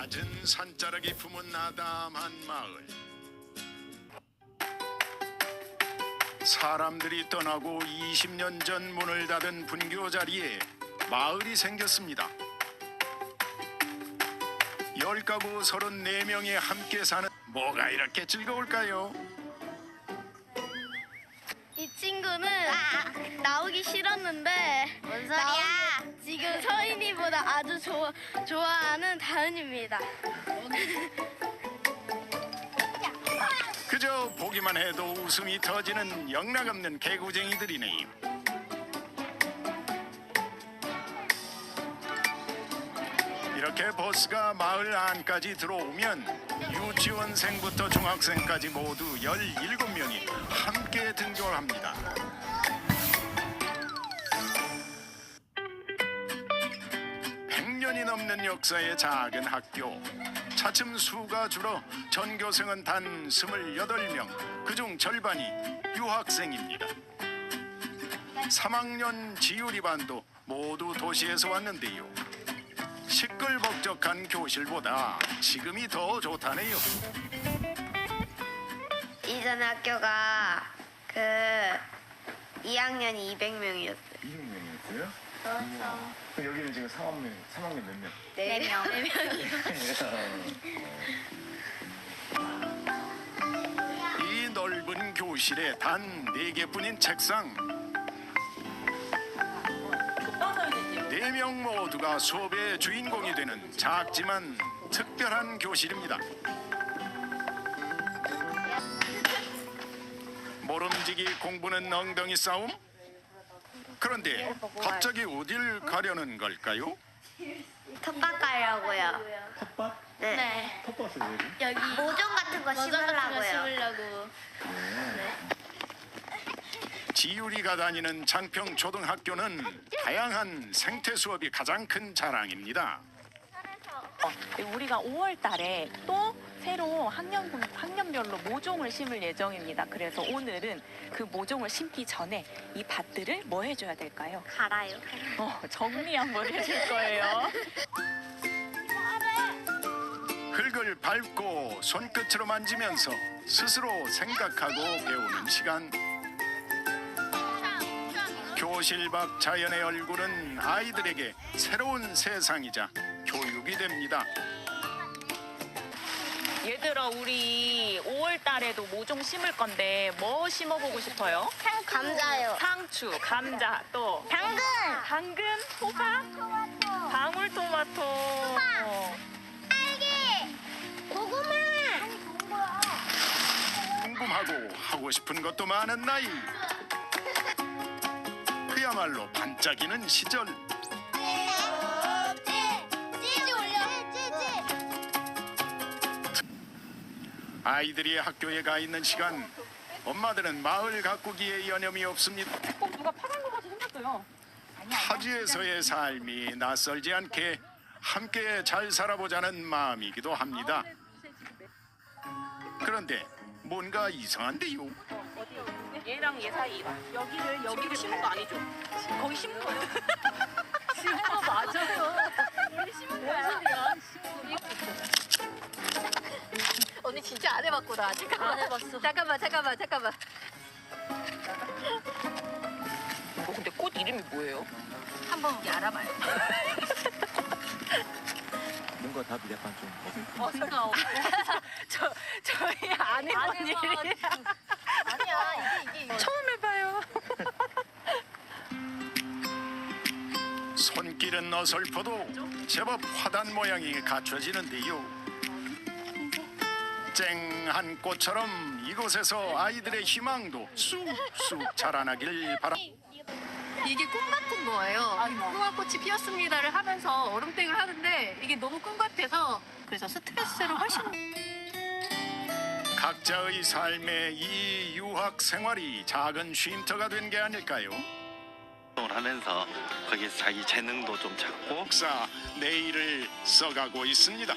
낮은 산자락이 품은 아담한 마을. 사람들이 떠나고 20년 전 문을 닫은 분교 자리에 마을이 생겼습니다. 열 가구 34명이 함께 사는 뭐가 이렇게 즐거울까요? 이 친구는 서인이보다 아주 좋아, 좋아하는 다은입니다. 그저 보기만 해도 웃음이 터지는 영락없는 개구쟁이들이네요. 이렇게 버스가 마을 안까지 들어오면 유치원생부터 중학생까지 모두 17명이 함께 등교를 합니다. 역사의 작은 학교. 차츰 수가 줄어 전교생은 단 28명, 그중 절반이 유학생입니다. 3학년 지유리 반도 모두 도시에서 왔는데요. 시끌벅적한 교실보다 지금이 더 좋다네요. 이전 학교가 그 2학년이 200명이었어요. 200명이었어요? 그럼 여기는 지금 3학년, 3학년 몇 명? 네 명. 이 넓은 교실에 단 네개뿐인 책상. 네 명 모두가 수업의 주인공이 되는 작지만 특별한 교실입니다. 모름지기 공부는 엉덩이 싸움? 그런데 갑자기 어딜 가려는 걸까요? 텃밭 가려고요. 텃밭? 네. 네. 텃밭을 왜 해? 여기 모종 같은 거 모종 같은 거 심으려고요. 심으려고. 지유리가 다니는 장평 초등학교는 다양한 생태 수업이 가장 큰 자랑입니다. 어, 우리가 5월 달에 또 새로 학년, 학년별로 모종을 심을 예정입니다. 그래서 오늘은 그 모종을 심기 전에 이 밭들을 뭐 해줘야 될까요? 갈아요. 어, 정리 한번 해줄 거예요. 흙을 밟고 손끝으로 만지면서 스스로 생각하고 배우는 시간. 교실 밖 자연의 얼굴은 아이들에게 새로운 세상이자 교육이 됩니다. 얘들아, 우리 5월 달에도 모종 심을 건데 뭐 심어보고 싶어요? 감자요. 상추, 감자, 또 당근. 당근, 호박, 방울토마토. 고구마. 궁금하고 하고 싶은 것도 많은 나이. 그야말로 반짝이는 시절. 아이들이 학교에 가 있는 시간. 엄마들은 마을 가꾸기에 여념이 없습니다. 꼭 누가 파란 것 같이 생겼어요. 타지에서의 삶이 낯설지 않게 함께 잘 살아보자는 마음이기도 합니다. 그런데 뭔가 이상한데요. 얘랑 얘 사이 여기를 여기를 심은 거 아니죠? 거기 심은 거예요? 심은 거 맞아요. 심은 거야. 해봤구나. 잠깐만. 안 해봤어. 잠깐만, 잠깐만, 잠깐만. 어, 근데 꽃 이름이 뭐예요? 한번 우리 알아봐요. 뭔가 답이 약간 좀. 어, 그러니까. 저 저희 안 해본 안 일이. 아니야, 이게, 이게. 처음 해봐요. 손길은 어설퍼도 제법 화단 모양이 갖춰지는데요. 쨍한 꽃처럼 이곳에서 아이들의 희망도 쑥쑥 자라나길 바라. 이게 꿈 같은 거예요. 무궁화꽃이 피었습니다를 하면서 얼음땡을 하는데 이게 너무 꿈 같아서 그래서 스트레스를 훨씬 각자의 삶에 이 유학 생활이 작은 쉼터가 된 게 아닐까요? 활동을 하면서 거기서 자기 재능도 좀 찾고 목사 내일을 써가고 있습니다.